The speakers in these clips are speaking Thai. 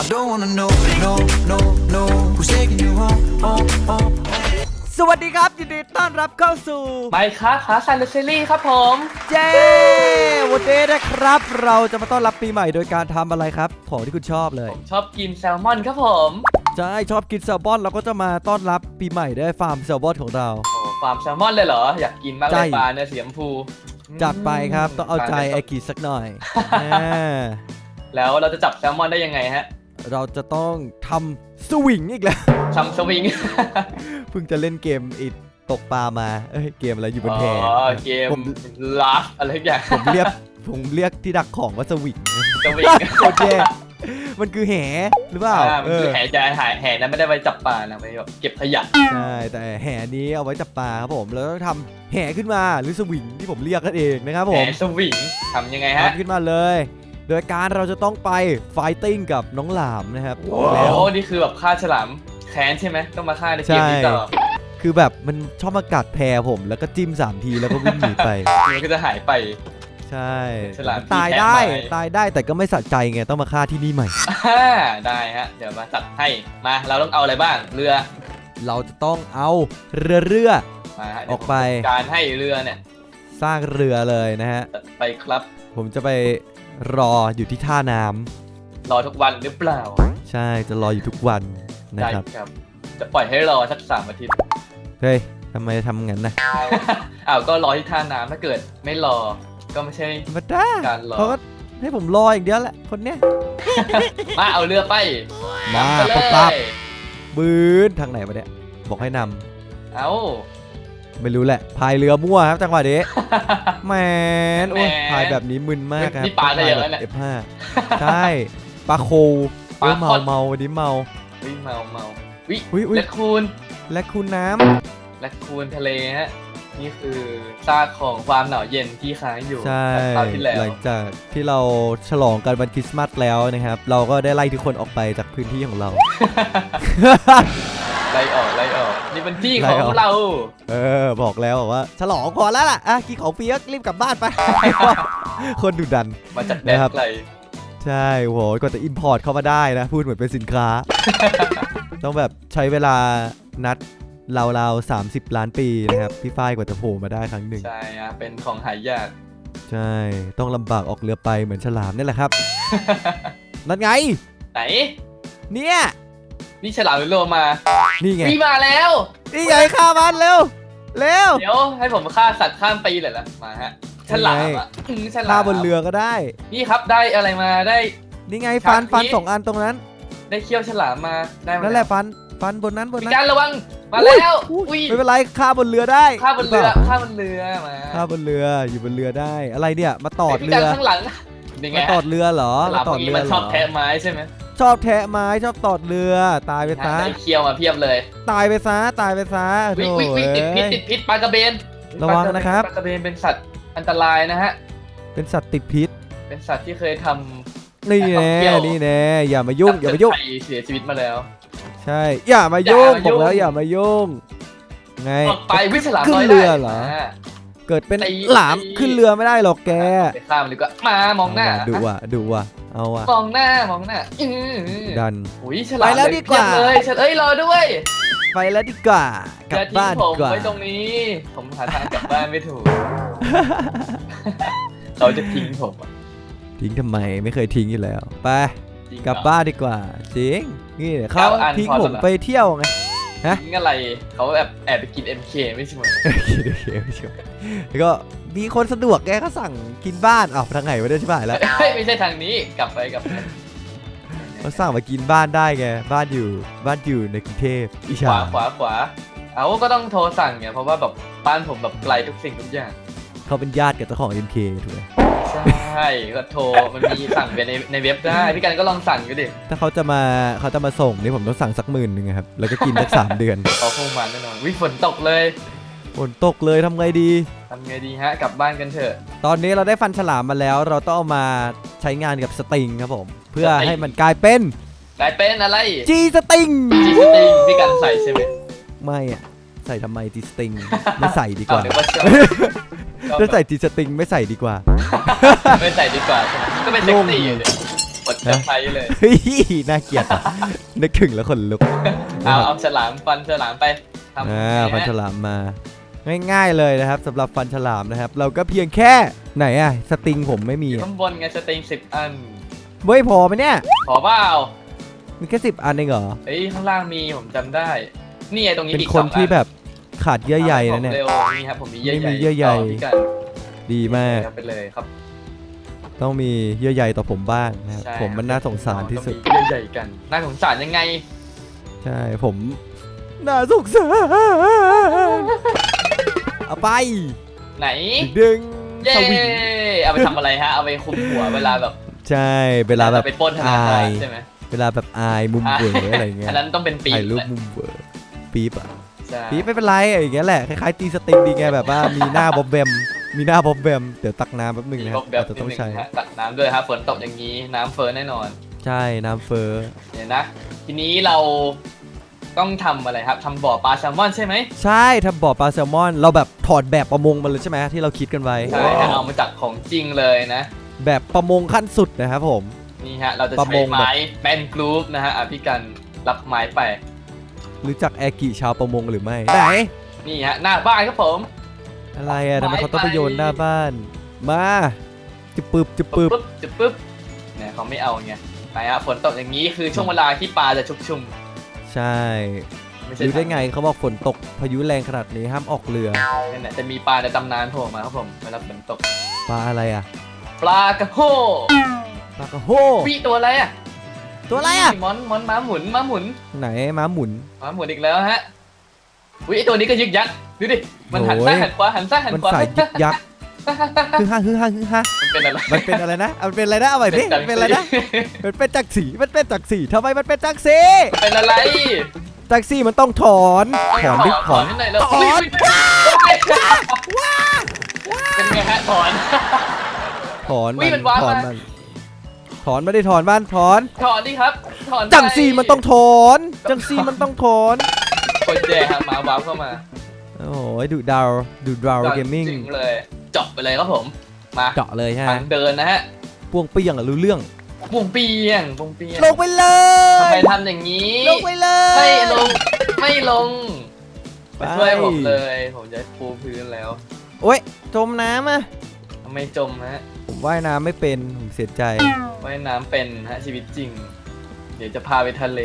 I don't wanna know, no, no, no. Who's taking you home, home, home? สวัสดีครับยินดีต้อนรับเข้าสู่ไมค์ค้าขาซันเดอร์ซีรีส์ครับผมเย้วันนี้นะครับ เราจะมาต้อนรับปีใหม่โดยการทำอะไรครับ ของที่คุณชอบเลยผมชอบกินแซลมอนครับผม ใช่ชอบกินแซลมอนเราก็จะมาต้อนรับปีใหม่ด้วยฟาร์มแซลมอนของเรา โอ้ฟาร์มแซลมอนเลยเหรอ อยากกินมากเลใช่ ยปลาเนื้อสีชมพูจัดไปครับต้องเอาใจปลไอนื้กีสักหน่อยอ่าแล้วเราจะจับแซลมอนได้ยังไงฮะ เราจะต้องทำสวิงอีกแล้ว ทำสวิง เพิ่งจะเล่นเกมอิดตกปลามา เอ้ยเกมอะไรอยู่บนแพอ๋อเกมผมลาฟอะไรทุกอย่างผมเรียกผมเรียกที่ดักของว่าสวิงสวิงโคตรแย่มันคือแหหรือเปล่าอ่ามันคือเออแห่จะหายแห่นั้นไม่ได้ไปจับปลานะไปแบบเก็บขยะใช่แต่แห่นี้เอาไว้จับปลาครับผมแล้วต้องทำแห่ขึ้นมาหรือสวิงที่ผมเรียกกันเองนะครับผแห่มสวิงทำยังไงฮะทำขึ้นมาเลย โดยการเราจะต้องไปไฟติ้งกับน้องหลามนะครับโอ้แล้ว โหนี่คือแบบฆ่าฉลามแค้นใช่ไหมต้องมาฆ่าในเกมนี้ใช่ต่อคือแบบมันชอบมากัดแพรผม แล้วก็จิ้มสามทีแล้วก็วิ่งหนีไป มันก็จะหายไป ใช่ฉลามตายที่แพ้ได้ไป ตายได้แต่ก็ไม่สะใจไงต้องมาฆ่าที่นี่ใหม่ อ่าได้ฮะ เดี๋ยวมาจัดให้มาเราต้องเอาอะไรบ้างเรือเราจะต้องเอาเรือเรือ มาฮะออกไป เดี๋ยวผมจัดการให้เรือเนี่ยสร้างเรือเลยนะฮะจัดไปครับผมจะไป รออยู่ที่ท่าน้ำรอทุกวันหรือเปล่าใช่จะรออยู่ทุกวันนะได้ครับ ครับ จะปล่อยให้รอสักสามอาทิตย์ เฮ้ยทำไมทำงั้นนะอ้าวก็รอที่ท่าน้ำถ้าเกิดไม่รอ ก็ไม่ใช่ ธรรมดาการรอ เขาก็ให้ผมรออย่างเดียวแหละคนเนี้ยมาเอาเรือไปมาไปเลปั๊บปั๊บยบืนทางไหนวะเนี่ยบอกให้นำเอา ไม่รู้แหละพายเรือมั่วครับจังหวะนี้แหมนโอ้ยพายแบบนี้มึนมากครับนี่ปลาได้เยอะเนี่ยเอฟห้าใช่ปลาโคปลาเอ้ยเมาคดเมาวันนี้เมาวิเมาเมาวิอุ๊ยอุ๊ยและคูณและคุณน้และคูณทะเลฮะนี่คือซากของความหนาวเย็นที่ค้างอยู่ำใช่จากคราวที่แล้วหลังจากที่เราฉลองกันวันคริสต์มาสแล้วนะครับ เราก็ได้ไล่ทุกคนออกไปจากพื้นที่ของเรา ไล่ออกไล่ออก นี่เป็นที่ไล่ของออกเรา เออ บอกแล้วบอกว่า ฉลองพอแล้วล่ะอะกินของเปียกรีบกลับบ้านไป คนดุดัน มาจากแดนนะครับไกลใช่โหกว่าจะอินพอร์ตเข้ามาได้นะ พูดเหมือนเป็นสินค้า ต้องแบบใช้เวลานัดราวๆ30ล้านปีนะครับ พี่ฝ้ายกว่าจะโผล่มาได้ครั้งหนึ่ง ใช่อะเป็นของหายาก ใช่ ต้องลำบากออกเรือไปเหมือนฉลามนี่แหละครับ นั่นไง ไหน เนี่ย นี่ฉลามหรือโลมานี่ไงพี่มาแล้ว นี่ไงฆ่ามันเร็ว เร็ว เดี๋ยวให้ผมฆ่าสัตว์ข้ามปีเลยละมาฮะฉลามอะอืมฉลามฆ่าบนเรือก็ได้ นี่ครับได้อะไรมาได้ นี่ไงฟันชาร์กฟันนี้สองอันตรงนั้น ได้เขี้ยวฉลามมาได้มานั่นแหละฟันฟันบนนั้นบนมีนั้น การระวังมาแล้วอุ้ยอุ้ยไม่เป็นไรฆ่าบนเรือได้ฆ่าบนเรือปล่ฆ่าบนเรือมาฆ่าบนเรืออยู่บนเรือได้ อะไรเนี่ย มาตอดพี่เรืการอข้างหลังยังไงมาตอดเรือเหรอฉมาลามตพอวดกนี้เรือมันเหชรอบอแทะไม้ใช่ไหม ชอบแทะไม้ชอบตอดเรือ ตายไปซะ ได้เขี้ยวมาเพียบเลยตายไปซะ ตายไปซะวิโถ่วิวิติดพิษเอ้ย ติดพิษปลากระเบนระวังนะครับ ปลากระเบนเป็นสัตว์อันตรายนะฮะ เป็นสัตว์ติดพิษ เป็นสัตว์ที่เคยทำ นี่แต่แน่เขาเกี่ยว นี่แน่อย่ามายุ่ง อย่ามายุ่ง สัตว์ไทเสียชีวิตมาแล้ว ใช่ อย่ามายุ่งอย่ามายุ่ง บอกแล้วอย่ามายุ่ง ไง ออกไปวิฉลามขึ้นน้อยเรือได้เหรอา เกิดเป็นตีหลามตีขึ้นเรือไม่ได้หรอกแกไปข้ามมันดีกว่ามา มองหน้า ดูว่ะดูว่ะเอาว่ะมองหน้ามองหน้าอื้อดันอุ้ยฉลามไปแล้วดีกว่าเพียบเลยฉันเอ้ยรอด้วยไปแล้วดีกว่ากลับอย่าทิ้บ้างนผดีมกว่าไว้ตรงนี้ ผมหาทางกลับบ้านไม่ถูกเขาจะทิ้งผมอะทิ้งทำไมไม่เคยทิ้งอยู่แล้ว ไปจริงกลับเหรอบ้านดีกว่าจริงนี่เขาเก้าอันทิ้งพอผแล้วมเหรอไปเที่ยวไง ทิ้งอะไรเขาแอบแอบไปกิน MK ไม่ใช่ไหมโอเคโอเคไม่ใช่แล้วก็มีคนสะดวกแกก็สั่งกินบ้านอ้าวทางไหนไม่ได้ใช่ไหมแล้ว เฮ้ยไม่ใช่ทางนี้กลับไปกลับไปเขาสั่งมากินบ้านได้ไงบ้านอยู่บ้านอยู่ในกรุงเทพอิขชาวาขวาขวาเอาก็ต้องโทรสั่งไงเพราะว่าแบบบ้านผมแบบไกลทุกสิ่งทุกอย่าง เขาเป็นญาติกับเจ้าของ MK ถูกไหมใช่ก็โทรมันมีสั่งไปในในเว็บได้พี่กันก็ลองสั่งดูดิถ้าเขาจะมาเขาจะมาส่งนี่ผมต้องสั่งสักหมื่นหนึ่งอะครับแล้วก็กินสักสามเดือนเขาคงมาแน่นอนวิฝนตกเลยฝนตกเลยทำไงดีทำไงดีฮะกลับบ้านกันเถอะ ตอนนี้เราได้ฟันฉลามมาแล้ว เราต้องเอามาใช้งานกับสติงครับผม เพื่อสติงให้มันกลายเป็นกลายเป็นอะไรจีสติงจีสติงพี่กันใส่ใช่ไหมไม่อะ ใส่ทำไมจีสติงไม่ใส่ดีกว่าเอนึกว่าชอบชอบถ้าใส่จีสติงไม่ใส่ดีกว่า ไม่ใส่ดีกว่าใช่ไหมก็เป็นเซ็กซี่อยู่ดิกดเซอร์ไพรส์เลยเฮ้ยน่าเกลียดอะนึกถึงแล้วขนลุกเอาเอาฉลามฟันฉลามไปทำอ่านี่ฮะฟันฉลามมา ง่ายๆเลยนะครับสำหรับฟันฉลามนะครับ เราก็เพียงแค่ไหนอะสติงผมไม่มีอะข้างบนไงสเต็งสิบอันเว้ยพอไหมเนี่ยขอเปล่ามีแค่สิบอันเองเหรอเฮ้ยข้างล่างมีผมจำได้ นี่ไงตรงนี้เป็นอีกคนสองที่อัแบบ ขาดเยื่อใยนะเนี่ยเร็วนี่ครับผมมีเยื่อใยไม่มีเยื่อใย ต่พี่กันดีมากเอาไปเลยครับต้องมีเยื่อใยต่อผมบ้างนะครับใช่ผมมันน่าสงสารที่สุด ต้องมีเยื่อใยกันน่าสงสารยังไงใช่ผมน่าสงสารเอาไปไหนดึงเย้สวิงเอาไปทำอะไรฮะเอาไปคุมหัวเวลาแบบใช่เวลาแบบไปปล้นธนาคาอารย ใช่ไหม เวลาแบบอายมุมเบออะไรเงี้ยอันนั้นต้องเป็นปีถ่ายรูปแหละมุมเบอปี๊บอะ ใช่ปี๊บไม่เป็นไรอย่างเงี้ยแหละคล้ายๆตีสติงดีไงแบบว่ามีหน้าบ๊อบแบมมีหน้าบ๊อบแบมเดี๋ยวตักน้ำแป๊บหนึงมีนะคครรับบแบบอาจจะนิดต้องนึงใช้ฮะตักน้ำด้วยครับฝนตกอย่างนี้น้ำเฟ้อแน่นอน ใช่น้ำเฟ้อเนี่ยนะ ทีนี้เราต้องทำอะไรครับทำบ่อปลาแซลมอนใช่ไหมใช่ทำบ่อปลาแซลมอน เราแบบถอดแบบประมงมาเลยใช่ไหมที่เราคิดกันไว้ ใช่ฮะเอามาจากของจริงเลยนะ แบบประมงขั้นสุดนะครับผม นี่ฮะ เราจะประใช้มงแบบ ไม้แป้นกรูปนะฮะอะพี่กันรับไม้ไป รู้จักแอกิชาวประมงหรือไม่ ไหน นี่ฮะหน้าบ้านครับผม อะไรอะทำไมเขาต้องไปไปโยนหน้าบ้าน มาจะปึบจะปึบปึ๊บจุ๊บปึ๊บเนี่ยเขาไม่เอาไงไปฮะฝนตกอย่างนี้คือช่วงเวลาที่ปลาจะชุกชุมใช่ไม่ใช่รู้ได้ไงเขาบอกฝนตกพายุแรงขนาดนี้ห้ามออกเรือนั่นแหละจะมีปลาในตำนานโผล่มาครับผมเวลาฝนตก ปลาอะไรอะปลากระโฮปลากระโฮวิตัวอะไรอะ ตัวอะไรอะมอนมอนม้าหมุนม้าหมุน ไหนม้าหมุนม้าหมุนอีกแล้วฮะวิไอตัวนี้ก็ยึกยักดูดิมันหันโอ้ยซ้ายหันขวาหันซ้ายหันมันขวาสายยึกยักฮึฮ่าฮึฮ่าฮึฮ่ามันเป็นอะไรมันเป็นอะไรนะเอามันเป็นอะไรนะเอาใหม่ดิมันเป็นอะไรนะมันเป็นจักรสีมันเป็นจักรสีทำไมมันเป็นจักรสีเป็นอะไรแท็กซี่มันต้องถอนถอนดิถถออนนให้หน่อยแล้วถอนอุ๊ยเป็นไงฮะถอนถอนอุ๊มัยนมันว้าวถอนมากมันถ อนไม่ได้ถอนบ้านถอน ถอนดิครับ ถอนจังซี่มันต้องถอน จังซี่มันต้องถอนกดแย่ฮะมาวาร์ปเข้ามาโอ้ยดูดาวดูดาวเกมมิ่งจริงเลยเจาะไปเลยครับผม มาเจาะเลยใช่ไหมทางเดินนะฮะพวงเปี้ยงอะรู้เรื่องวงเปียงวงเปียงลงไปเลทำไมยทำอย่างนี้ลงไปเลยไม่ลงไม่ลงไปมาช่วยผมเลย ผมจะปูพื้นแล้วโอ้ยจมน้ำอะทำไมจมฮะ ผมว่ายน้ำไม่เป็น ผมเสียใจ ว่ายน้ำเป็นฮะชีวิตจริง เดี๋ยวจะพาไปทะเล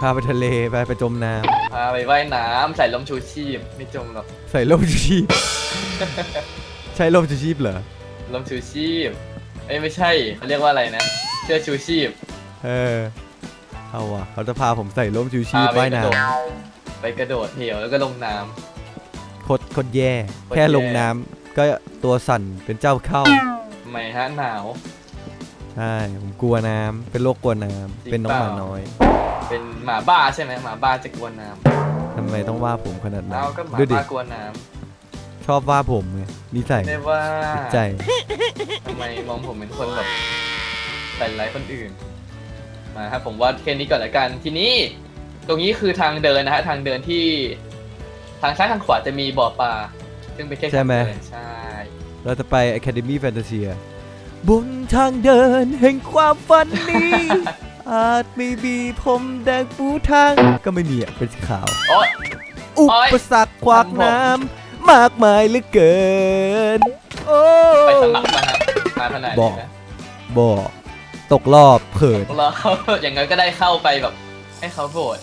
พาไปทะเลไปไปจมน้พาไปว่ายน้ำใส่ลมชูชีพ ไม่จมหรอกำใส่ร่มชูชีพ ใช้ร่มชูชีพเหรอ ลมชูชีพเอ้ยไม่ใช่เขาเรียกว่าอะไรนะเสื้อชูชีพเออ เอาว่ะเขาจะพาผมใส่ร่มชูชีพพาไปว่ายกระน้โดดไปกระโดดเหวแล้วก็ลงน้ำโคตรโคตรแย่ โคตรแค่แย่ลงน้ำก็ตัวสั่นเป็นเจ้าเข้าำทำ ไมฮะหนาว ใช่ผมกลัวน้ำเป็นโรคกลัวน้ำจริงเป็นน้องหมาเปล่า น้อยเป็นหมาบ้าใช่ไหมหมาบ้าจะกลัวน้ทำไมต้องว่าผมขนาดำนั้แล้นวก็หมาดูดิบ้ากลัวน้ชอบว่าผมไงนิสัยำไม่ได้ว่าจิตใจทำไมมองผมเป็นคนแบบใส่ร้ายคนอื่น มาครับผมว่าแค่นี้ก่อนละกันทีนี้ ตรงนี้คือทางเดินนะฮะทางเดินที่ ทางซ้ายทางขวาจะมีบ่อปลาซึ่งเป็นแค่ใช่ไหมทางเดินใช่ เราจะไป Academy Fantasia บนทางเดินแห่งความฝันนี้ อาจไม่มีผมแดงปูทาง ก็ไม่มีอะ เป็นสีขาว โอ๊ย อุโอ๊ยปสรรคขวากน้ำมากมายเหลือเกิน โอ้ไปสมัครมาฮะมาขนาดบนี้อกนะบอก ตกรอบเขินเราอย่างนั้นก็ได้เข้าไปแบบ ให้เขาโหวต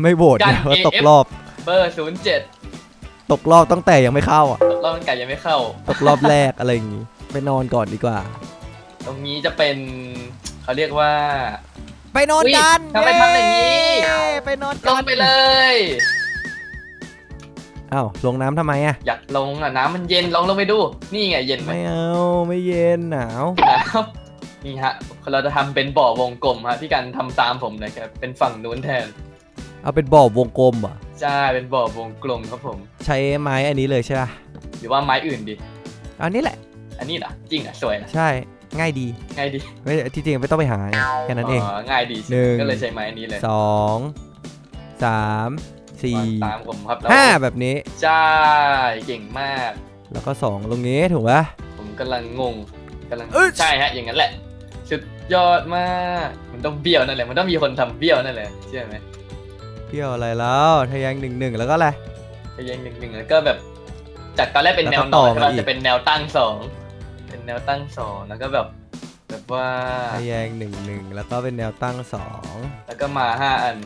ไม่โบดกันนะว่า AF ตกรอบเบอร์ศูนย์เจ็ด ตกรอบตั้งแต่ยังไม่เข้าอะ รอบมันไก่ยังไม่เข้า ตกรอบแรกอะไรอย่างงี้ไปนอนก่อนดีกว่า ตรงนี้จะเป็นเขาเรียกว่า ไปนอนกันอุ๊ยทำไมทำอย่างนี้ เย้ไปนอนลกังนไปเลย อ้าวลงน้ำทำไมอะ อยากลงอะน้ำมันเย็นลองลงไปดู นี่ไงเย็นไหมไม่เอาไม่เย็นหนาวนะครับนี่ฮะเราจะทำเป็นบ่อวงกลมฮะพี่กันทำตามผมนะครับเป็นฝั่งนู้นแทนเอาเป็นบ่อวงกลมเหรอะ ใช่เป็นบ่อวงกลมครับผม ใช้ไม้อันนี้เลยใช่ป่ะหรือว่าไม้อื่นดี อันนี้แหละ อันนี้เหรอจริงอะสวยนะใช่ง่ายดีง่ายดีไม่ที่จริงไม่ต้องไปหาไงแค่นั้นเอง ง่ายดีใช่หนึ่งก็เลยใช้ไม้อันนี้เลยสองสามสี่วางตามผมครับแล้วห้าแบบนี้ ใช่เก่งมาก แล้วก็สองตรงนี้ถูกป่ะ ผมกำลังงงกำลังเอ้ย ใช่ฮะอย่างนั้นแหละชุดยอดมาก มันต้องเบี้ยวนั่นแหละ มันต้องมีคนทำเบี้ยวนั่นแหละเชื่อไหม เที่ยวอะไรแล้วทะแยงหนึ่งหนึ่งแล้วก็อะไรทะแยงหนึ่งหนึ่งแล้วก็แบบ จากตอนแรกเป็นแนวแล้วก็นต่ออนมาเราอีก จะเป็นแนวตั้งสองเป็นแนวตั้งสองแล้วก็แบบ แบบว่าทะแยงหนึ่งหนึ่งแล้วก็เป็นแนวตั้งสองแล้วก็มาห้าอัน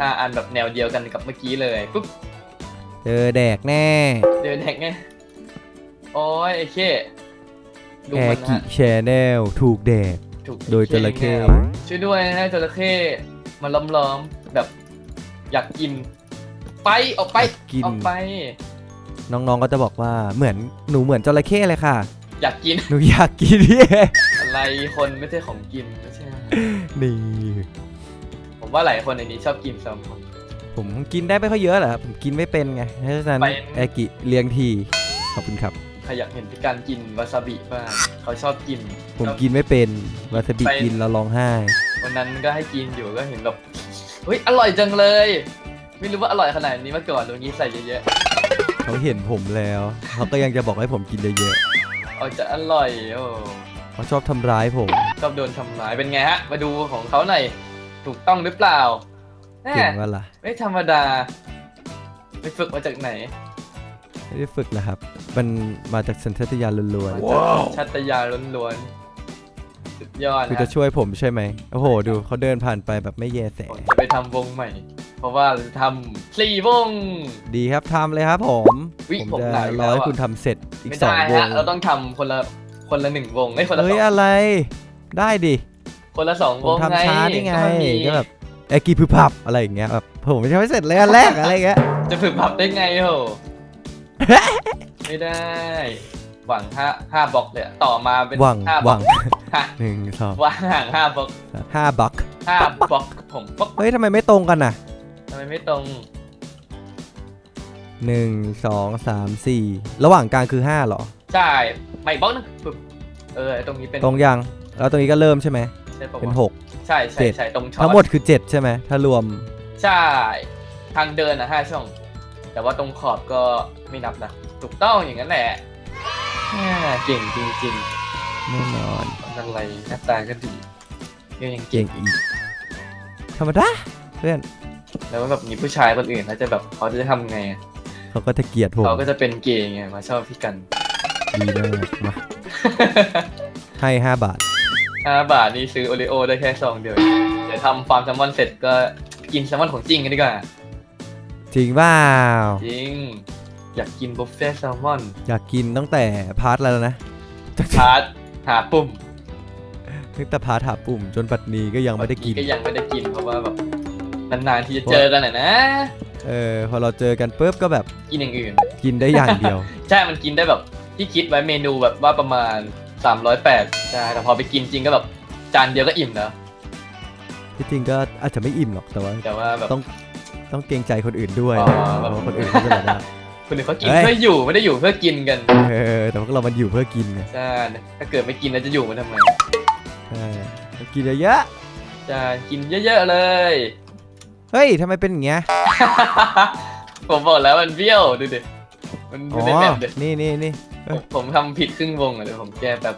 ห้าอันแบบแนวเดียวกันกับเมื่อกี้เลยปุ๊บเจอแดกแน่เดินแหกไงโอ้ยไอ้เคดูแอมันกินะแชแนลถูกแดก ถูกโดยจระเข้แนวช่วยด้วยนะฮะจระเข้มาล้อมๆแบบ อยากกิน ไปออกไปกิน ออกไป น้องๆก็จะบอกว่าเหมือนหนูเหมือนจระเข้เลยค่ะ อยากกิน หนูอยากกินพี่อะไรคนไม่ใช่ของกินไม่ใช่นี่ผมว่าหลายคนในนี้ชอบกินแซลมอน ผมกินได้ไม่ค่อยเยอะหรอกครับผมกินไม่เป็นไงเพราะฉะนั้นเป็นแอกิเลี้ยงทีขอบคุณครับ ใครอยากเห็นพี่การกินวาซาบิบ้างเขาชอบกินผมชอบกินไม่เป็นวาซาบิไป กินแล้วร้องไห้ วันนั้นก็ให้กินอยู่ก็เห็นแบบ เฮ้ยอร่อยจังเลย ไม่รู้ว่าอร่อยขนาดนี้มาก่อนตรงนี้ใส่เยอะเขาเห็นผมแล้ว เขาก็ยังจะบอกให้ผมกินเยอะๆเอาจะอร่อยโอ้ๆเขาชอบทำร้ายผม ชอบโดนทำร้ายเป็นไงฮะ มาดูของเขาหน่อยถูกต้องหรือเปล่าแหเก่งมว่าล่ะ ไม่ธรรมดาไปฝึกมาจากไหนไม่ได้ฝึกนะครับ มันมาจากสัญชาตญาณล้วนมาจากชัตยาล้วนๆ สุดยอดๆคือนะจะช่วยผมใช่ไหมโอ้โห ดูเขาเดินผ่านไปแบบไม่แยแส ผมจะไปทำวงใหม่ เพราะว่าเราจะทำสี่วง ดีครับทำเลยครับผมวิผมผมจะหนาวอีกรแล้อวให้อะ คุณทำเสร็จอีกไม่สองได้วงฮะเราต้องทำคนละคนละหนึ่งวงไม่คนละเฮ้สยองอะไร ได้ดิคนละสองผวมงไงทำช้าได้ไงก็มันมีก็แบบแอกีพึบพับอะไรอย่างเงี้ยแบบผมไม่ใช่ไม่เสร็จเลยอันแรกอะไรอย่างเงี้ย จะฝึกผับได้ไงโห ไม่ได้ หวังห้าห้าบล็อกเลยอะต่อมาเป็นหวังห้าหบล็วัอกงฮะหนึ่งสองวางห่างห้าบล็อกห้าบักห้าบล็อกผมบล็อกเฮ้ยทำไมไม่ตรงกันน่ะทำไมไม่ตรงหนึ่งสองสามสี่ระหว่างกลางคือห้าเหรอ ใช่ไม่บล็อกนึงปึ๊บเออตรงนี้เป็นตรงยัง แล้วตรงนี้ก็เริ่มใช่ไหมใช่ปะวะเป็นหก ใช่ใช่เจ็ด ใช่ตรงช็อตทั้งหมดคือเจ็ดใช่ไหมถ้ารวมใช่ทางเดินนะห้าช่อง แต่ว่าตรงขอบก็ไม่นับนะถูกต้องอย่างนั้นแหละ อ่าเก่งจริงแน่นอนๆอะไรหน้าตาก็ดีก็ยังเก่เก่งงอีกธรรมดาเพื่อนแล้วแบบมีผู้ชายคนอื่นเขาจะแบบเขาจะทำไงอะเขาก็จะเกลียดผมเขาก็จะเป็นเกย์ไงมาชอบพี่กัน ดีมากมาให้ห้าบาท ห้าบาทนี่ซื้อโอริโอได้แค่ซองเดียว เดี๋ยวทำฟาร์มแซลมอนเสร็จก็กินแซลมอนของจริงกันดีกว่า จริงเปล่าจริง อยากกินบุฟเฟ่ต์แซลมอนอยากกินตั้งแต่พาร์ทแล้วนะ พาร์ทหาปุ่มตั้งแต่พาร์ทหาปุ่ม จนปัดนี้ก็ยังไม่ได้กิน ก็ยังไม่ได้กินเพราะว่าแบบนานๆที่จะเจอกันอะนะ เออ พอเราเจอกันปุ๊บก็แบบกินอย่างอื่น กินได้อย่างเดียว ใช่ มันกินได้แบบที่คิดไว้เมนูแบบว่าประมาณ 308ใช่แต่พอไปกินจริงก็แบบจานเดียวก็อิ่มแล้วที่จริงก็อาจจะไม่อิ่มหรอกแต่ว่าแต่ว่าแบบต้องต้องเกรงใจคนอื่นด้วยอ๋อเพราะว่าคนอื่นเขาจะแบบว่า คนอื่นเขากินเฮ้ย เพื่ออยู่ไม่ได้อยู่เพื่อกินกันเออแต่พวกเรามันอยู่เพื่อกินไงใช่ถ้าเกิดไม่กินแล้วจะอยู่มาทำไมใช่กินเยอะใช่กินเยอะๆเลย ๆเฮ้ยทำไมเป็นอย่างเงี้ยผมบอกแล้วมันเบี้ยวดูดิมันอ๋ไม่อได้แบบเด็นี่นี่นี่ผมผมทำผิดครึ่งวงอะเดี๋ยวผมแก้แบบ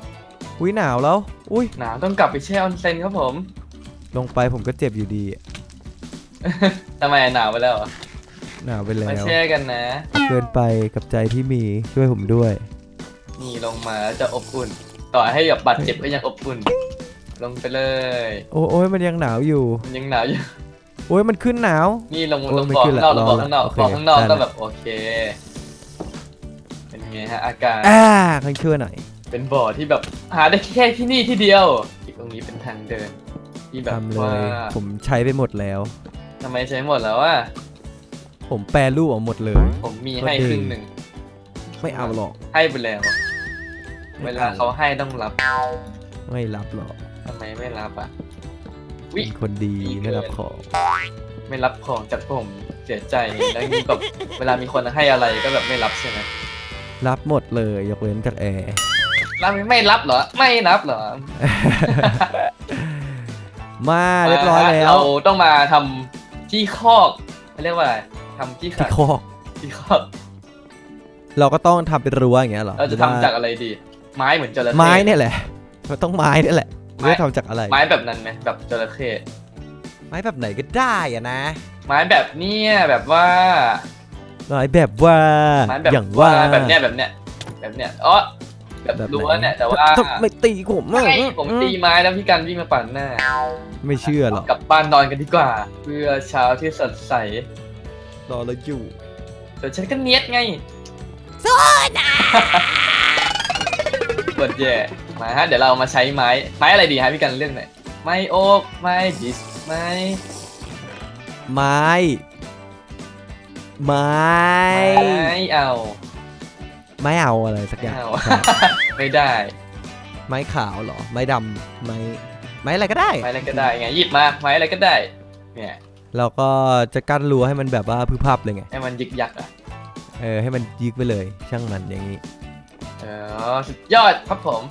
อุ้ยหนาวแล้วอุ้ยหนาวต้องกลับไปแช่ออนเซ็นครับผมลงไปผมก็เจ็บอยู่ดีทำไมหนาวไปแล้วเหรอหนาวไปแล้มาวแช่กันนะ เกินไปกับใจที่มีช่วยผมด้วย นี่ลงมาแล้วจะอบอุ่น ต่อให้แบบบาดเจ็บก็ยังอบอุ่น ลงไปเลย โอ้โอ้ยมันยังหนาวอยู่ มันยังหนาวอยู่ โอ้ยมันขึ้นหนาว นี่ลงโอ้ยลงไม่บ่อขึ้นข้างนอกลละงบ่อรอละข้างนอกโอเคบ่อข้างนอกได้ ก็ละแบบโอเค เป็นไงฮะอากาศ อ่าค่อยช่วยหน่อยเป็นบ่อที่แบบหาได้แค่ที่นี่ที่เดียวอีกตรงนี้เป็นทางเดิน ที่แบบทำเลว่ายผมใช้ไปหมดแล้ว ทำไมใช้หมดแล้วอะ ผมแปรรูปออกหมดเลย ผมมีให้ก็ดีครึ่งหนึ่ง ไม่เอาหรอก ให้ไปแล้วไม่เวเอาลาเขาให้ต้องรับ ไม่รับหรอกทำไมไม่รับอะวิเป็นคนดีดีเกินไม่รับของ ไม่รับของจากผมเสียใจแล้วนี่แบบเวลามีคนให้อะไรก็แบบไม่รับใช่ไหมรับหมดเลยยกเว้นจากแอร์รับไม่รับเหรอ ไม่รับเหรอ มาเรียบร้อยแล้ว เราต้องมาทำที่คอกเขาเรียกว่าอะไร ทำที่ที่ขัดคอกที่คอกเราก็ต้องทำเป็นรั้วอย่างเงี้ยเหรอเราจะทำจากอะไรดี ไม้เหมือนจระเข้ ไม้เนี่ยแหละมันต้องไม้เนี่ยแหละเลือกทำจากอะไร ไม้แบบนั้นไหมแบบจระเข้ไม้แบบไหนก็ได้อะนะไม้แบบเนี้ยแบบว่าไม้แบบว่าไม้แบบอย่างว่าแบบเนี้ยแบบเนี้ยแบบเนี้ยอ๋อแบบแบบไหนรั้วเนี่ยแต่ว่าทำไม่ตีผมอะไม่ผมตีไม้แล้วพี่กันวิ่งมาปั่นหน้า ไม่เชื่อหรอก กลับบ้านนอนกันดีกว่า เพื่อเช้าที่สดใส รอแล้วอยู่แต่ฉันก็เนียดไงกดแย่มาฮะเดี๋ยวเรามาใช้ไม้ไม้อะไรดีฮะพี่กันเรื่องไหนอยไม้โอ๊กไม้ดิสไม้ไม้ ไม้ ไม้เอาไม้เอาอะไรสักอไม่ย่าง เอาใช่ไม่ได้ไม้ขาวเหรอ ไม้ดำไม้ ไม้อะไรก็ได้ ไม้อะไรก็ได้ไงหยิบมาไม้อะไรก็ได้เนี่ย เราก็จะกั้นรั้วให้มันแบบว่าพึบพับเลยไง ให้มันยึกยักอะ เออให้มันยึกไปเลย ช่างมันอย่างนี้ เออสุดยอดครับผม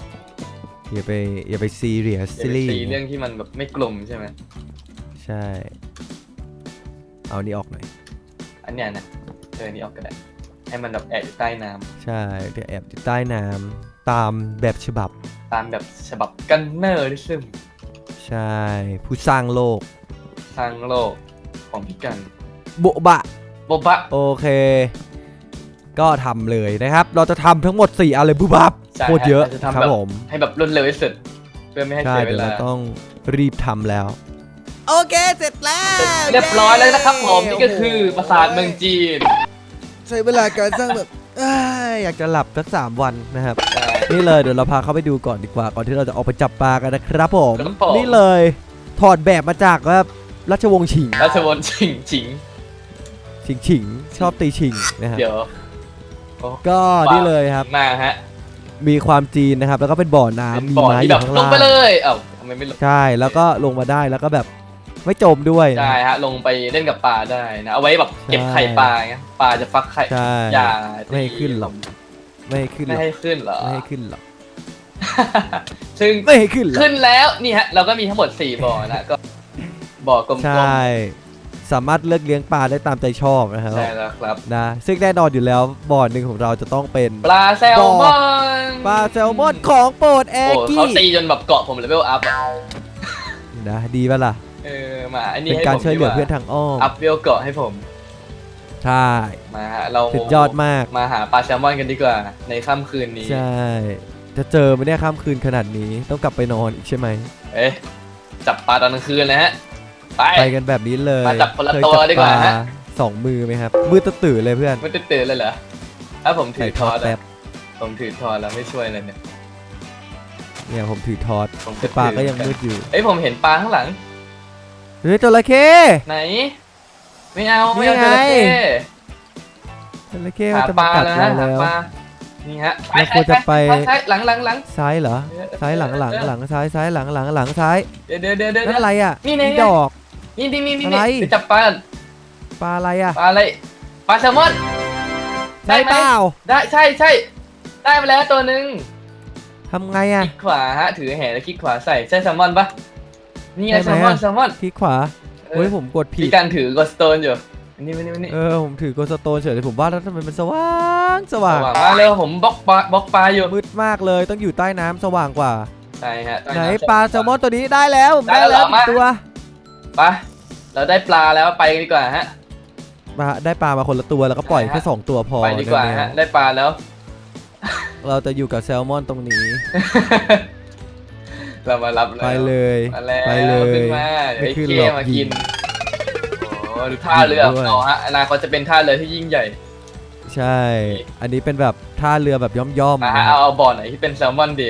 อย่าไปอย่าไปซีเรียสเดี๋ซียวไปรีส์ตีเรื่องที่มันแบบไม่กลุ่มใช่ไหมใช่ เอานี่ออกหน่อย อันเนี้ยนะเออนี่ออกก็ได้ให้มันแบบแอบอยู่ใต้น้ำใช่เดี๋ยวแอบอยู่ใต้น้ำตามแบบฉบับ ตามแบบฉบับกันเนอร์ที่ซึมใช่ ผู้สร้างโลกทางโลก ของพี่กันโบบะ โบบะ โอเค ก็ทำเลยนะครับ เราจะทำทั้งหมด 4อะไรบุบับใช่โคตรเยอะราจคทำรับแบบผมให้แบบรวดเร็วที่สุดเพื่อไม่ให้ใช่เสียเวเดี๋ยวลา เราต้องรีบทำแล้ว โอเคเสร็จแล้วเรียบร้อยแล้วนะครับผม นี่ก็คือปราสาทเมืองจีนใช้เวลาการสร้างแบบเอ้ยอยากจะหลับสักสามวันนะครับ ใช่ นี่เลยเดี๋ยวเราพาเข้าไปดูก่อนดีกว่าก่อนที่เราจะออกไปจับปลากันนะครับผม ครับผม นี่เลย ถอดแบบมาจากว่า ราชวงศ์ฉิงราชวงศ์ชิงชิง ฉิงฉิงชอบตีฉิงนะครับเดี๋ยวก็นี่เลยครับ มาฮะมีความจีนนะครับ แล้วก็เป็นบ่อเป็นน้ำมีบ่อไม้อที่แบยู่บข้างลงล่างไปเลยเอ้าทำไมไม่ลงใช่แล้วก็ลงมาได้แล้วก็แบบไม่จมด้วยนะได้ฮะลงไปเล่นกับปลาได้นะเอาไว้แบบเก็บใช่ไข่ปลาไงปลาจะฟักไข่ใช่ อย่าไม่ให้ขึ้นหรอกไม่ให้ขึ้นหรไม่อกให้ขึ้นเหรอไม่ให้ขึ้นหรอกซึ่งไม่ให้ขึ้นหรอกขึ้นแล้วนี่ฮะเราก็มีทั้งหมด4บ่อนะก็ บ่อกลมใช่ สามารถเลือกเลี้ยงปลาได้ตามใจชอบนะครับๆใช่แล้วครับนะซึ่งแน่นอนอยู่แล้วบ่อหนึ่งของเราจะต้องเป็น ปลาแซลมอนปลาแซลมอนของโปรดแอโอ้ร์กี้เขาตีจนแบบเกาะผมเลเวลอัพอะนะดีป่ะล่ะ เออมาอันนี้เป็นให้การผมช่วยเหลือดีกเพื่อนทางอ้อมอัพเวลเกาะให้ผมใช่มาฮะเราสุดยอดมาก มาหาปลาแซลมอนกันดีกว่าในค่ำคืนนี้ ใช่ จะเจอไหมเนี่ยค่ำคืนขนาดนี้ต้องกลับไปนอนอีกใช่ไหม เอ๊ะจับปลาตอนกลางคืนเลยฮะ ไป ไปกันแบบนี้เลยมาจับคนละเคยตัวจับดีกว่าปลฮะสองมือไหมครับ มือตื่นๆเลยเพื่อนไม่ตื่นเลยเหรอถ้าผมถืใส่อททออดดแป๊อะบผมถือทอดแล้วไม่ช่วยเลยเนี่ย เนี่ยผมถือทอดผมแต่ปลาก็ยังมืดอยู่เอ้ยผมเห็นปลาข้างหลัง เฮ้ยจระเข้ ไหน ไม่เอาไม่เอานี่จไง ระเข้จระเข้หามันจะปมาลากัดแล้วเราฮะหาแล้ว ปลานี่ฮะเราควรจะไป ซ้ายหลังหลังหลัง ซ้ายเหรอ ซ้ายหลังหลังหลังซ้ายซ้ายหลังหลังหลังซ้ายเดี๋ยวเดี๋ยวเดี๋ยวเดี๋ยวนั่นอะไรอะนี่ไง ดอก นี่นี่นี่นี่อะไร เดี๋ยวจับปลาปลาอะไรอะปลาอะไรปลาแซลมอนได้ไหมเปล่าได้ใช่ใช่ได้มาแล้วตัวหนึ่งทำไงอะคลิกขวาฮะถือแหแล้วคลิกขวาใส่ใช่แซลมอนปะนี่ไงใช่แซไหมลมอนอะ แซลมอน คลิกขวาเออ เฮ้ยผมกดผิดพี่การถือกดสโตนอยู่อันนี้อันนี้อันนี้เออผมถือโกสโตนเฉยเลยผมว่าแล้วทำไมมันสว่างสว่างสว่างมากเลยผมบล็อกปลาบล็อกปลาอยู่มืดมากเลยต้องอยู่ใต้น้ำสว่างกว่า ใช่ฮะไหนปลาแซลมอนตัวนี้ได้แล้วผมได้ได้แล้วแล้วมาตัว ไปเราได้ปลาแล้วไปกันดีกว่าฮะ มาได้ปลามาคนละตัวแล้วก็ปล่อยแค่สองตัวพอไปดีกว่านะฮะ ได้ปลาแล้ว เราจะอยู่กับแซลมอนตรงนี้ เรามารับแล้วไปเลยมาแล้วไปเลยขึ้นมาเดี๋ยวไม่ไอ้ขึ้นเก้หรอกมายิกิงนโอ้ดูท่าเรือยิงด้วยเอาฮะอนาคตจะเป็นท่าเรือที่ยิ่งใหญ่ ใช่ อันนี้เป็นแบบท่าเรือแบบย่อมมาๆนะฮะครัเอาบเอาบ่อไหนที่เป็นแซลมอนดี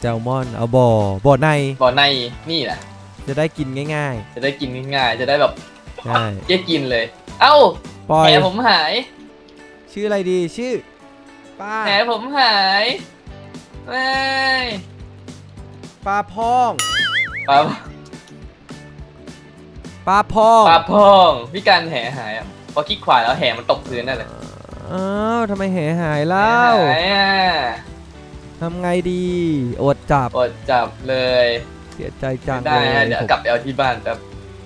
แซลมอนเอาบ่อบ่อในบ่อในนี่แหละ จะได้กินง่ายจะได้กินง่ายๆ จะได้แบบๆใช่เก้กินเลย เอ้าปล่อยแหผมหายชื่ออะไรดีชื่อ ป้าแหผมหายไม่ปลาพองปลาปลาพองปลาพองพี่การแหหายอะพอคลิกขวาแล้วแหมันตกพื้นนั่นแหละอ้าวทำไมแหหายเล่าหายอะทำไงดี อดจับ อดจับเลย เสียใจจังได้เลฮะยเดี๋ยวผมกลับไปเอาที่บ้านแป๊บ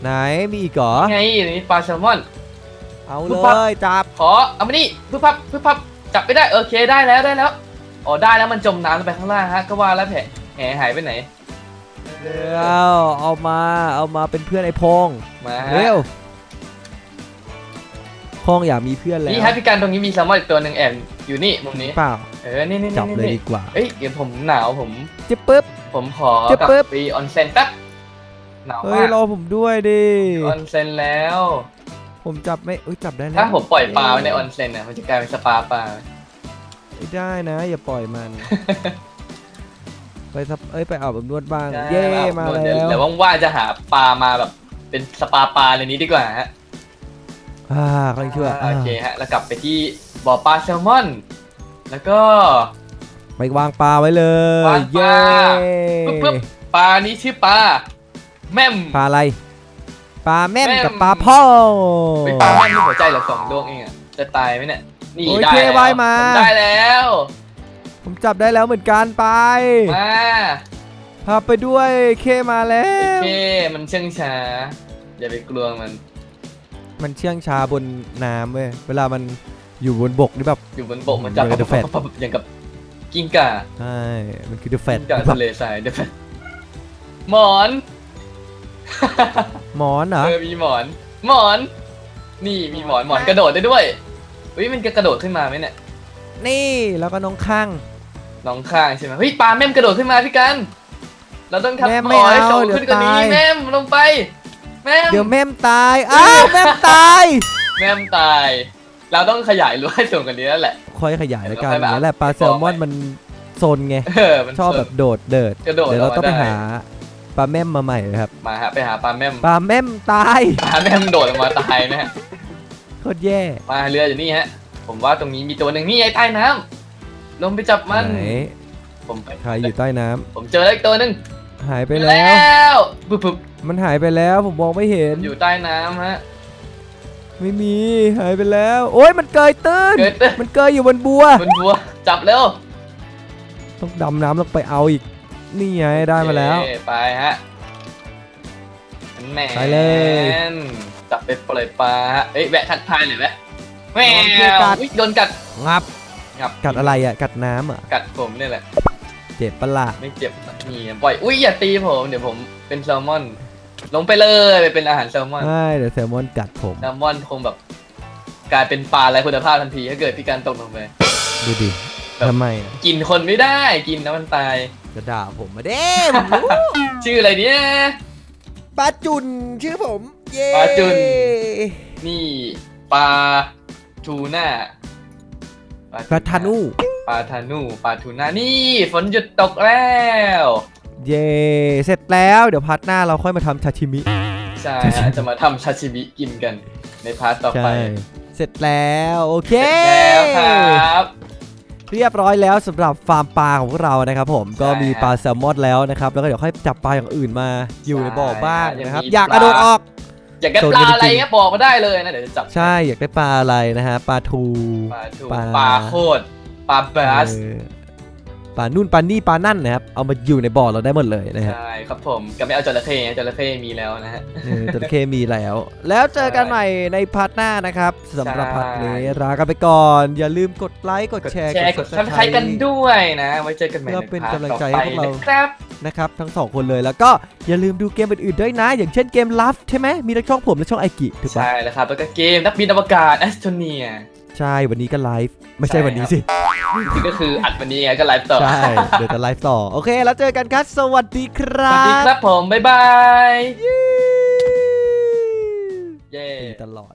ไหนมีอีกเหรอไงนี่ปลาแซลมอน เอาปุ๊เลบปั๊บยจับขอเอามานี่พึบพับพึบพับจับไม่ได้โอเคได้แล้วได้แล้วอ๋อได้แล้วมันจมน้ำลงไปข้างล่างฮะก็ว่าแล้วแผลแหหายไปไหนเร็วเอามาเอามาเป็นเพื่อนไอ้พงมาฮะเร็วพงอยากมีเพื่อนแล้วนี่ฮะพี่การตรงนี้มีแซลมอนอีกตัวหนึ่งแอบอยู่นี่มุมนี้เปล่าเออนี่นี่จับนี่เลยนี่ดีกว่าเอ้ยเดี๋ยวผมหนาวผมจิ๊บปึ๊บ ผมขอจะกลับปึ๊บไปออนเซ็นแป๊บหนาวเฮ้มายกรอผมด้วยดิออนเซ็นแล้ว ผมจับไม่เอ้ยจับได้แล้วถ้าผมปล่อยปลาไว้ในออนเซ็นอะมันจะกลายเป็นสปาปลาไม่ได้นะ อย่าปล่อยมัน ไปซับเอ้ยไปอาบอบนวดบ้างใช่เย้มาเดี๋ยแล้วเดี๋ยวว่างๆจะหาปลามาแบบ เป็นสปาปลาในนี้ดีกว่าฮะอ่าเขาเชื่อโอเคฮะแล้วกลับไปที่บ่อปลาแซลมอน แล้วก็ ไปวางปลาไว้เลยวางปเย้ลาปึ๊บปึ๊บปลานี้ชื่อปลาแม่ม ปลาอะไรปลาแม่มแม่ม กับปลาพ่อไปปลาแม่มมีหัวใจเหลือสองดวงเองอะจะตายไหมเนี่ยนี่โอได้เคแล้วว่ายมา ผมได้แล้วผมจับได้แล้วเหมือนกันไปมาพาไปด้วยเคมาแล้โอว เคมันเชื่องช้าอย่าไปกลัวมันมันเชื่องช้าบนน้ำเว้ยเวลามันอยู่บนบกนี่แบบ อยู่บนบกมันจับเดี๋ยวเดี๋ยวแฟด อย่างกับ กิ้งก่าใช่ มันคือเดอะแฟกิ้งก่าตทะเลทรายเดี๋ยวแฟดหมอนหมอนเหรอเออมีหมอน หมอน นี่มีหมอนหมอนกระโดดได้ด้วยเฮ้ยมันจะกระโดดขึ้นมาไหมเนี่ย นี่แล้วก็น้องข้าง น้องข้างใช่ไหมเฮ้ยปลาแม่มกระโดดขึ้นมาพี่กัน เราต้องแม่มทำไม่หอยเอาสูงเดี๋ยวขึ้นกว่านี้ตาย แม่มลงไป แม่ม เดี๋ยวแม่มตาย อ้าวแม่มตาย แม่มตาย เราต้องขยายรั้วให้สูงกว่านี้แล้วแหละ ค่อยขยายแล้วกันเดี๋ยวเราค่อยนั่นแหละปลาแซลมอนมันโซนไง เออมันชอบแบบโดดเดิด กระโดดเดี๋ยวเราต้องไปกมด้หาปลาแม่มมาใหม่นะครับ มาฮะไปหาปลาแม่มปลาแม่มตายปลาแม่มโดดลงมาตายนะฮะโคตรแย่มาเรืออยู่นี่ฮะ ผมว่าตรงนี้มีตัวหนึ่งนี่ไอ้ใต้น้ำลงไปจับมัน ไหนผมไปใครอยู่ใต้น้ำผมเจอแล้วอีกตัวหนึ่งหายไปแล้ว วปุ๊บปุ๊บมันหายไปแล้วผมมองไม่เห็น อยู่ใต้น้ำฮะ ไม่มีหายไปแล้ว โอ้ยมันเกยตื้น เกิดเต้น มันเกยอยู่บนบัว บนบัวจับเร็วต้องดำน้ำลงไปเอาอีก นี่ไงได้มาแล้วโอเคไปฮะแหมไปเลย จับไปปล่อยปลาฮะเอ้ยแวะทักทายหน่อยแวะแมโดนเพื่อนวกัดอุ๊ยโดนกัดงับ งับกัดอะไรอะ กัดน้ำอะ กัดผมนี่แหละ เจ็บปะล่ะ ไม่เจ็บนี่ปล่อย อุ้ยอย่าตีผม เดี๋ยวผมเป็นแซลมอน ลงไปเลยไปเป็นอาหารแซลมอนใช่เดี๋ยวแซลมอนกัดผม แซลมอนคงแบบ กลายเป็นปลาไร้คุณภาพทันทีถ้าเกิดพี่การตกลงไป ดูดิแบบ ทำไมอะกินคนไม่ได้กินแล้วมันตาย จะด่าผมมาเด้ผมรู้ ชื่ออะไรเนี่ย ปลาจุนชื่อผม เย้ปลาจุ่นนี่ปลาทูน่า ปลาทานูปลาทานูปลาทูน่านี่ฝนหยุดตกแล้ว เย้เสร็จแล้วเดี๋ยวพาร์ทหน้าเราค่อยมาทำชาชิมิ ใช่ฮะจะมาทำชาชิบิกินกันในพาร์ทต่อไปใช่เสร็จแล้ว โอเค แล้วครับ เรียบร้อยแล้วสำหรับฟาร์มปลาของพวกเรานะครับผมก็มีปลาแซลมอนแล้วนะครับ แล้วก็เดี๋ยวค่อยจับปลาอย่างอื่นมาอยู่ในบ่อบ้างนะครับใช่อยากกระโดดออก อยากได้โซนปลากันจริงอะไรเงี้ยบอกมาได้เลยนะเดี๋ยวจะจับใช่อยากได้ปลาอะไรนะฮะปลาทูปลาทูปลาปลาโคตรปลาบาสเออ ปลานู่นปลานี่ปลานั่นนะครับเอามาอยู่ในบ่อเราได้หมดเลยนะฮะใช่ครับผมก็ไม่เอาจระเข้ไงจระเข้มีแล้วนะฮะเออจระเข้มีแล้ว แล้วเจอกันใหม่ในพาร์ทหน้านะครับสำหรับพาร์ทนี้ลากันไปก่อน อย่าลืมกดไลค์กดกดแชร์แชร์กดซับสไครต์กันด้วยนะไว้เจอกันใหม่เพื่อเป็นใพาร์ทกำลังใจต่อให้พวกเราไปนะครับนะครับทั้งสองคนเลยแล้วก็อย่าลืมดูเกมอื่นๆด้วยนะ อย่างเช่นเกมลัฟใช่ไหมมีทั้งช่องผมและช่องไอกิถูกปะใช่แล้วครับแล้วก็เกมนักบินอวกาศแอสโตเนีย ใช่วันนี้ก็ไลฟ์ไม่ใช่ใช่วันนี้สิที่ก็คืออัดวันนี้ไงก็ไลฟ์ต่อใช่เดี๋ยวจะไลฟ์ต่อโอเคแล้วเจอกันครับ สวัสดีคสรัวับสดีครับผมบ๊ายบายเย้ดีตลอด